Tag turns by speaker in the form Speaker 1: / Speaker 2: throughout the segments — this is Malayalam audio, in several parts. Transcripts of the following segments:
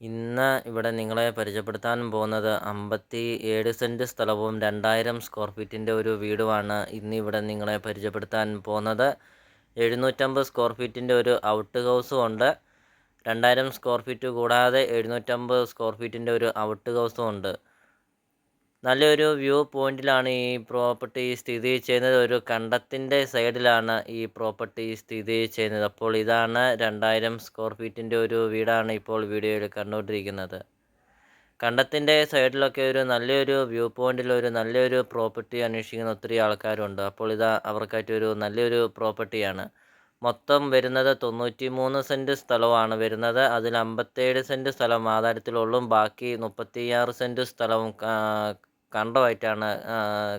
Speaker 1: ഇന്ന് ഇവിടെ നിങ്ങളെ പരിചയപ്പെടുത്താൻ പോകുന്നത് അമ്പത്തി ഏഴ് സെന്റ് സ്ഥലവും രണ്ടായിരം സ്ക്വയർ ഫീറ്റിന്റെ ഒരു വീടുമാണ്. ഇന്ന് ഇവിടെ നിങ്ങളെ പരിചയപ്പെടുത്താൻ പോകുന്നത് എഴുന്നൂറ്റമ്പത് സ്ക്വയർ ഫീറ്റിന്റെ ഒരു ഔട്ട് ഹൗസും ഉണ്ട്. രണ്ടായിരം സ്ക്വയർ ഫീറ്റ് കൂടാതെ എഴുന്നൂറ്റമ്പത് സ്ക്വയർ ഫീറ്റിന്റെ ഒരു ഔട്ട് ഹൗസും ഉണ്ട്. നല്ലൊരു വ്യൂ പോയിന്റിലാണ് ഈ പ്രോപ്പർട്ടി സ്ഥിതി ചെയ്യുന്നത്. ഒരു കണ്ടത്തിന്റെ സൈഡിലാണ് ഈ പ്രോപ്പർട്ടി സ്ഥിതി ചെയ്യുന്നത്. അപ്പോൾ ഇതാണ് രണ്ടായിരം സ്ക്വയർ ഫീറ്റിന്റെ ഒരു വീടാണ് ഇപ്പോൾ വീഡിയോയിൽ കണ്ടുകൊണ്ടിരിക്കുന്നത്. കണ്ടത്തിന്റെ സൈഡിലൊക്കെ ഒരു നല്ലൊരു വ്യൂ പോയിന്റിൽ ഒരു നല്ലൊരു പ്രോപ്പർട്ടി അന്വേഷിക്കുന്ന ഒത്തിരി ആൾക്കാരുണ്ട്. അപ്പോൾ ഇതാ അവർക്കായിട്ടൊരു നല്ലൊരു പ്രോപ്പർട്ടിയാണ്. മൊത്തം വരുന്നത് തൊണ്ണൂറ്റി മൂന്ന് സെന്റ് സ്ഥലമാണ് വരുന്നത്. അതിൽ അമ്പത്തേഴ് സെന്റ് സ്ഥലം ആധാരത്തിലുള്ളും ബാക്കി മുപ്പത്തിയാറ് സെന്റ് സ്ഥലവും കണ്ടമായിട്ടാണ്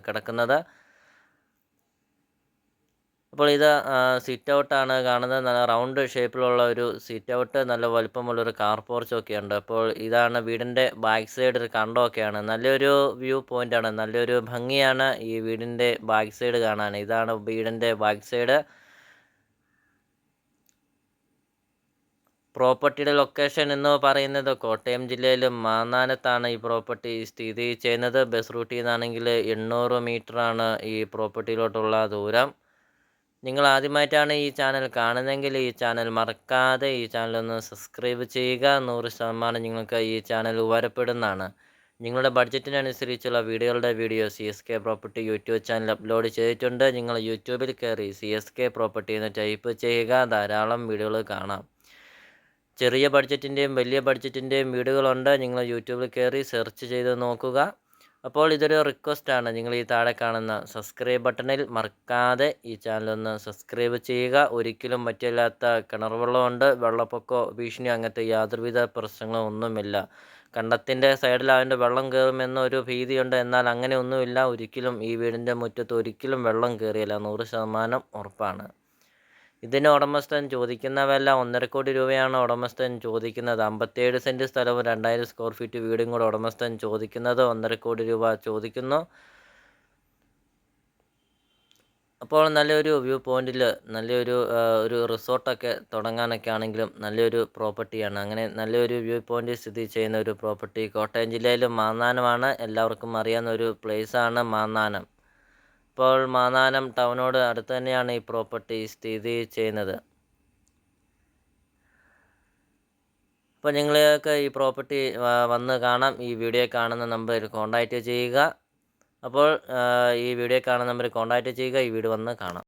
Speaker 1: കിടക്കുന്നത്. അപ്പോൾ ഇത് സിറ്റ് ഔട്ടാണ് കാണുന്നത്. നല്ല റൗണ്ട് ഷേപ്പിലുള്ള ഒരു സിറ്റ് ഔട്ട് നല്ല വലുപ്പമുള്ളൊരു കാർ പോർച്ചൊക്കെ ഉണ്ട്. അപ്പോൾ ഇതാണ് വീടിന്റെ ബാക്ക് സൈഡ് ഒരു കണ്ടമൊക്കെയാണ്. നല്ലൊരു വ്യൂ പോയിന്റാണ് നല്ലൊരു ഭംഗിയാണ് ഈ വീടിന്റെ ബാക്ക് സൈഡ് കാണാൻ. ഇതാണ് വീടിന്റെ ബാക്ക് സൈഡ് പ്രോപ്പർട്ടിയുടെ ലൊക്കേഷൻ എന്ന് പറയുന്നത് കോട്ടയം ജില്ലയിലും മാന്നാനത്താണ് ഈ പ്രോപ്പർട്ടി സ്ഥിതി ചെയ്യുന്നത്. ബസ് റൂട്ടിൽ നിന്നാണെങ്കിൽ എണ്ണൂറ് ആണ് ഈ പ്രോപ്പർട്ടിയിലോട്ടുള്ള ദൂരം. നിങ്ങൾ ആദ്യമായിട്ടാണ് ഈ ചാനൽ കാണുന്നതെങ്കിൽ ഈ ചാനൽ മറക്കാതെ ഈ ചാനൽ ഒന്ന് സബ്സ്ക്രൈബ് ചെയ്യുക. നൂറ് ശതമാനം നിങ്ങൾക്ക് ഈ ചാനൽ ഉപകാരപ്പെടുന്നതാണ്. നിങ്ങളുടെ ബഡ്ജറ്റിനനുസരിച്ചുള്ള വീഡിയോകളുടെ video C S K property YouTube channel upload ചെയ്തിട്ടുണ്ട്. നിങ്ങൾ യൂട്യൂബിൽ കയറി സി എസ് കെ പ്രോപ്പർട്ടി എന്ന് ടൈപ്പ് ചെയ്യുക. ധാരാളം വീഡിയോകൾ കാണാം. ചെറിയ ബഡ്ജറ്റിന്റെയും വലിയ ബഡ്ജറ്റിന്റെയും വീടുകളുണ്ട്. നിങ്ങൾ യൂട്യൂബിൽ കയറി സെർച്ച് ചെയ്ത് നോക്കുക. അപ്പോൾ ഇതൊരു റിക്വസ്റ്റാണ് നിങ്ങൾ ഈ താഴെ കാണുന്ന സബ്സ്ക്രൈബ് ബട്ടണിൽ മറക്കാതെ ഈ ചാനലൊന്ന് സബ്സ്ക്രൈബ് ചെയ്യുക. ഒരിക്കലും മറ്റില്ലാത്ത കിണർ വെള്ളമുണ്ട് വെള്ളപ്പൊക്കോ ഭീഷണിയോ അങ്ങനത്തെ യാതൊരുവിധ പ്രശ്നങ്ങളോ ഒന്നുമില്ല. കണ്ടത്തിന്റെ സൈഡിൽ അതിന്റെ വെള്ളം കയറുമെന്നൊരു ഭീതിയുണ്ട്. എന്നാൽ അങ്ങനെ ഒന്നുമില്ല. ഒരിക്കലും ഈ വീടിന്റെ മുറ്റത്ത് ഒരിക്കലും വെള്ളം കയറിയില്ല. നൂറ് ശതമാനം ഉറപ്പാണ്. ഇതിന് ഉടമസ്ഥൻ ചോദിക്കുന്ന വില ഒന്നര കോടി രൂപയാണ് ഉടമസ്ഥൻ ചോദിക്കുന്നത്. അമ്പത്തേഴ് സെന്റ് സ്ഥലവും രണ്ടായിരം സ്ക്വയർ ഫീറ്റ് വീടും കൂടെ ഉടമസ്ഥൻ ചോദിക്കുന്നത് ഒന്നര കോടി രൂപ ചോദിക്കുന്നു. അപ്പോൾ നല്ലൊരു വ്യൂ പോയിന്റിൽ നല്ലൊരു ഒരു റിസോർട്ടൊക്കെ തുടങ്ങാനൊക്കെ ആണെങ്കിലും നല്ലൊരു പ്രോപ്പർട്ടിയാണ്. അങ്ങനെ നല്ലൊരു വ്യൂ പോയിന്റ് സ്ഥിതി ചെയ്യുന്ന ഒരു പ്രോപ്പർട്ടി കോട്ടയം ജില്ലയിൽ മാന്നാനമാണ് എല്ലാവർക്കും അറിയാവുന്ന ഒരു പ്ലേസാണ് മാന്നാനം. ഇപ്പോൾ മാന്നാനം ടൗണോട് അടുത്ത് തന്നെയാണ് ഈ പ്രോപ്പർട്ടി സ്ഥിതി ചെയ്യുന്നത്. അപ്പോൾ നിങ്ങൾക്ക് ഈ പ്രോപ്പർട്ടി വന്ന് കാണാം. ഈ വീഡിയോ കാണുന്ന നമ്പറിൽ കോൺടാക്റ്റ് ചെയ്യുക. അപ്പോൾ ഈ വീഡിയോ കാണുന്ന നമ്പറിൽ കോൺടാക്റ്റ് ചെയ്യുക. ഈ വീട് വന്ന് കാണാം.